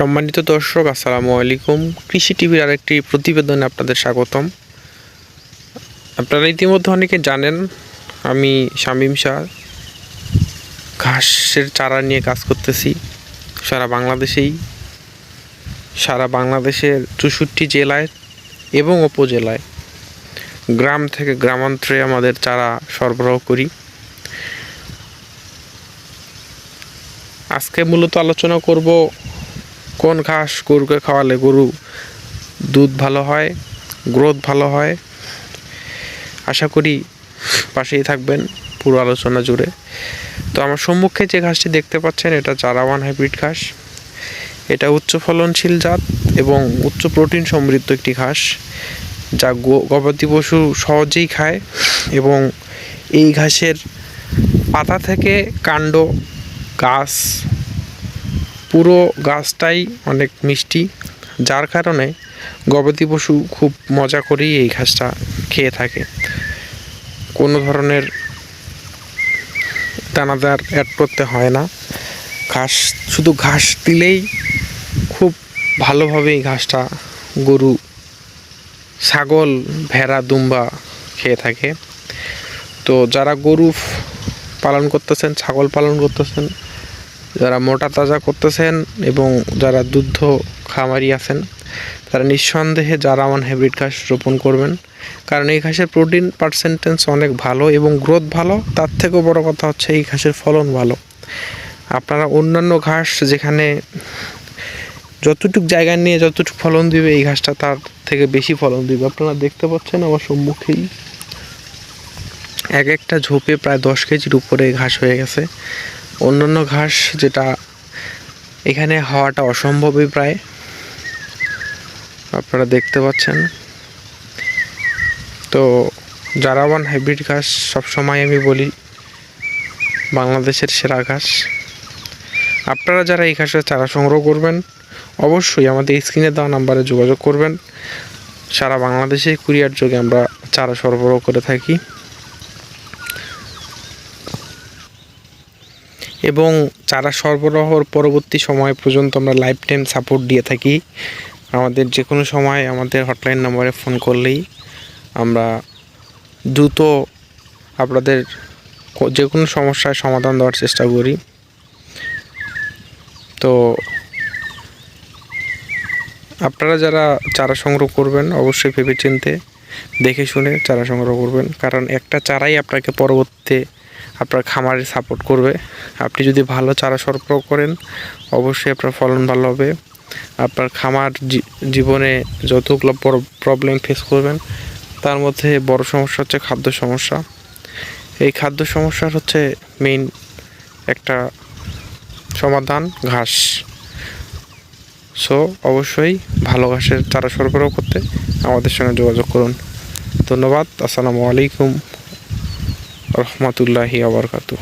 সম্মানিত দর্শক, আসসালামু আলাইকুম। কৃষি টিভির আরেকটি প্রতিবেদনে আপনাদের স্বাগতম। আপনারা ইতিমধ্যে অনেকে জানেন, আমি শামীম শাহ। ঘাসের চারা নিয়ে কাজ করতেছি সারা বাংলাদেশেই। সারা বাংলাদেশের চৌষট্টি জেলায় এবং উপজেলায়। গ্রাম থেকে গ্রামান্তরে আমাদের চারা সরবরাহ করি। আজকে মূলত আলোচনা করব কোন ঘাস গরুকে খাওয়ালে গরু দুধ ভালো হয়, গ্রোথ ভালো হয়? আশা করি পাশেই থাকবেন পুরো আলোচনা জুড়ে। তো আমার সম্মুখে যে ঘাসটি দেখতে পাচ্ছেন, এটা চারাওয়ান হাইব্রিড ঘাস। এটা উচ্চ ফলনশীল জাত এবং উচ্চ প্রোটিন সমৃদ্ধ একটি ঘাস, যা গবাদি পশু সহজেই খায় এবং এই ঘাসের পাতা থেকে কাণ্ড, গাছ পুরো গাছটাই অনেক মিষ্টি। যার কারণে গবাদি পশু খুব মজা করেই এই ঘাসটা খেয়ে থাকে। কোনো ধরনের দানাদার অ্যাড করতে হয় না। ঘাস, শুধু ঘাস দিলেই খুব ভালোভাবে এই ঘাসটা গরু, ছাগল, ভেড়া, দুম্বা খেয়ে থাকে। তো যারা গরু পালন করতেছেন, ছাগল পালন করতেছেন যারা মোটা তাজা করতেছেন এবং যারা দুগ্ধ খামারি আছেন, তারা নিঃসন্দেহে জারামান হাইব্রিড ঘাস রোপণ করবেন। কারণ এই ঘাসের প্রোটিন পার্সেন্টেজ অনেক ভালো এবং গ্রোথ ভালো, তার থেকেও বড় কথা হচ্ছে এই ঘাসের ফলন ভালো। আপনারা অন্যান্য ঘাস যেখানে যতটুক জায়গা নিয়ে যতটুকু ফলন দিবে, এই ঘাসটা তার থেকে বেশি ফলন দিবে। আপনারা দেখতে পাচ্ছেন আমার সম্মুখেই এক একটা ঝোপে প্রায় দশ কেজির উপরে ঘাস হয়ে গেছে। অন্যান্য ঘাস যেটা এখানে হওয়াটা অসম্ভবই প্রায়। আপনারা দেখতে পাচ্ছেন। তো জারাওয়ান হাইব্রিড ঘাস সবসময় আমি বলি বাংলাদেশের সেরা ঘাস। আপনারা যারা এই ঘাসের চারা সংগ্রহ করবেন, অবশ্যই আমাদের স্ক্রিনে দেওয়া নাম্বারে যোগাযোগ করবেন। সারা বাংলাদেশে কুরিয়ার যোগে আমরা চারা সরবরাহ করে থাকি। এবং চারা সরবরাহর পরবর্তী সময় পর্যন্ত আমরা লাইফ টাইম সাপোর্ট দিয়ে থাকি। আমাদের যে কোনো সময় আমাদের হটলাইন নম্বরে ফোন করলেই আমরা দ্রুত আপনাদের যে কোনো সমস্যার সমাধান দেওয়ার চেষ্টা করি। তো আপনারা যারা চারা সংগ্রহ করবেন, অবশ্যই ভেবেচিন্তে দেখে শুনে চারা সংগ্রহ করবেন। কারণ একটা চারাই আপনাকে পরবর্তীতে আপনার খামারে সাপোর্ট করবে। আপনি যদি ভালো চারা সরবরাহ করেন, অবশ্যই আপনার ফলন ভালো হবে। আপনার খামার জীবনে যতগুলো প্রবলেম ফেস করবেন, তার মধ্যে বড় সমস্যা হচ্ছে খাদ্য সমস্যা। এই খাদ্য সমস্যার হচ্ছে মেইন একটা সমাধান, ঘাস। সো অবশ্যই ভালো ঘাসের চারা সরবরাহ করতে আমাদের সঙ্গে যোগাযোগ করুন। ধন্যবাদ, আসসালামু আলাইকুম। রহমতুল্লাহি আবরকাতু